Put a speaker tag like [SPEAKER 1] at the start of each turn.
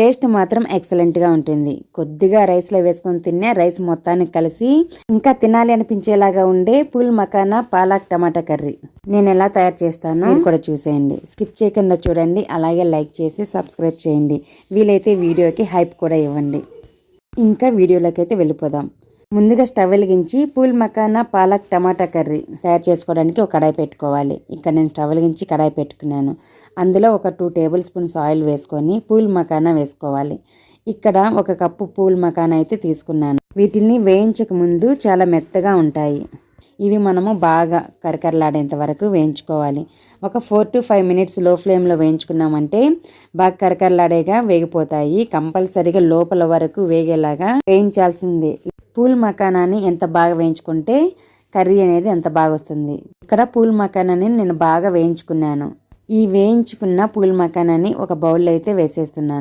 [SPEAKER 1] Taste మాత్రం ఎక్సలెంట్గా ఉంటుంది. కొద్దిగా రైస్లో వేసుకొని తినే రైస్ మొత్తానికి కలిసి ఇంకా తినాలి అనిపించేలాగా ఉండే పూల్ మకానా పాలక్ టమాటా కర్రీ. నేను ఎలా తయారు చేస్తానో కూడా చూసేయండి. స్కిప్ చేయకుండా చూడండి. అలాగే లైక్ చేసి సబ్స్క్రైబ్ చేయండి. వీలైతే వీడియోకి హైప్ కూడా ఇవ్వండి. ఇంకా వీడియోలోకి అయితే వెళ్ళిపోదాం. ముందుగా స్టవ్ వెలిగించి పూల్ మకానా పాలక్ టమాటా కర్రీ తయారు చేసుకోవడానికి ఒక కడాయి పెట్టుకోవాలి. ఇక్కడ నేను స్టవ్ వెలిగించి కడాయి పెట్టుకున్నాను. అందులో ఒక టూ టేబుల్ స్పూన్స్ ఆయిల్ వేసుకొని పూల్ మకానా వేసుకోవాలి. ఇక్కడ ఒక కప్పు పూల్ మకానా అయితే తీసుకున్నాను. వీటిని వేయించక ముందు చాలా మెత్తగా ఉంటాయి. ఇవి మనము బాగా కరకరలాడేంత వరకు వేయించుకోవాలి. ఒక ఫోర్ టు ఫైవ్ మినిట్స్లో ఫ్లేమ్లో వేయించుకున్నామంటే బాగా కరకరలాడేగా వేగిపోతాయి. కంపల్సరీగా లోపల వరకు వేగేలాగా వేయించాల్సిందే పూల్ మకానాన్ని ఎంత బాగా వేయించుకుంటే కర్రీ అనేది ఎంత బాగా వస్తుంది. ఇక్కడ పూల్ మకానాన్ని నేను బాగా వేయించుకున్నాను. ఈ వేయించుకున్న పూల్ మకానాన్ని ఒక బౌల్లో అయితే వేసేస్తున్నాను.